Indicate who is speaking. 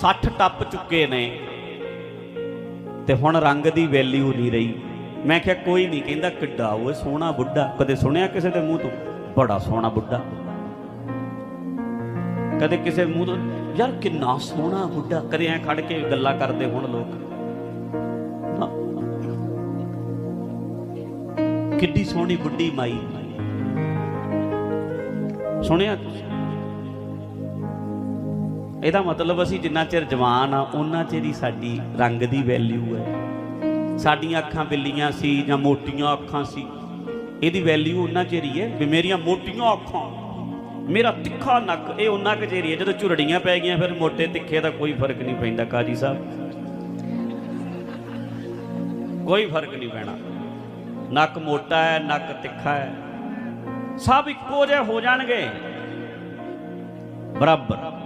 Speaker 1: 60 ਟੱਪ ਚੁੱਕੇ ਨੇ ਤੇ ਹੁਣ ਰੰਗ ਦੀ ਵੈਲਿਊ ਨਹੀਂ ਰਹੀ। ਮੈਂ ਕਿਹਾ, ਕੋਈ ਨਹੀਂ, ਕਹਿੰਦਾ ਕਿੱਡਾ, ਓਏ ਸੋਹਣਾ ਬੁੱਢਾ। ਕਦੇ ਸੁਣਿਆ ਕਿਸੇ ਦੇ ਮੂੰਹ ਤੋਂ? ਬੜਾ ਸੋਹਣਾ ਬੁੱਢਾ। ਕਦੇ ਕਿਸੇ ਮੂੰਹ ਤੋਂ? ਯਾਰ, ਕਿੰਨਾ ਸੋਹਣਾ ਬੁੱਢਾ। ਕਦੇ ਐ ਖੜ ਕੇ ਗੱਲਾਂ ਕਰਦੇ ਹੁਣ ਲੋਕ। ਕਿੱਡੀ ਸੋਹਣੀ ਬੁੱਢੀ ਮਾਈ। ਸੁਣਿਆ ਤੁਸੀਂ? ਇਹਦਾ ਮਤਲਬ ਅਸੀਂ ਜਿੰਨਾ ਚਿਰ ਜਵਾਨ ਆ ਉਹਨਾਂ ਚਿਰ ਹੀ ਸਾਡੀ ਰੰਗ ਦੀ ਵੈਲਿਊ ਹੈ। ਸਾਡੀਆਂ ਅੱਖਾਂ ਬਿੱਲੀਆਂ ਸੀ ਜਾਂ ਮੋਟੀਆਂ ਅੱਖਾਂ ਸੀ, ਇਹਦੀ ਵੈਲਿਊ ਉਹਨਾਂ ਚਿਰ ਹੀ ਹੈ ਵੀ ਮੇਰੀਆਂ ਮੋਟੀਆਂ ਅੱਖਾਂ। ਮੇਰਾ ਤਿੱਖਾ ਨੱਕ, ਇਹ ਉਹਨਾਂ ਕੁ ਚਿਰ ਹੀ ਹੈ, ਜਦੋਂ ਝੁਰੜੀਆਂ ਪੈ ਗਈਆਂ, ਫਿਰ ਮੋਟੇ ਤਿੱਖੇ ਦਾ ਕੋਈ ਫ਼ਰਕ ਨਹੀਂ ਪੈਂਦਾ, ਕਾਜੀ ਸਾਹਿਬ। ਕੋਈ ਫ਼ਰਕ ਨਹੀਂ ਪੈਣਾ। ਨੱਕ ਮੋਟਾ ਹੈ, ਨੱਕ ਤਿੱਖਾ ਹੈ। ਸਭ ਇੱਕੋ ਜਿਹੇ ਹੋ ਜਾਣਗੇ। ਬਰਾਬਰ।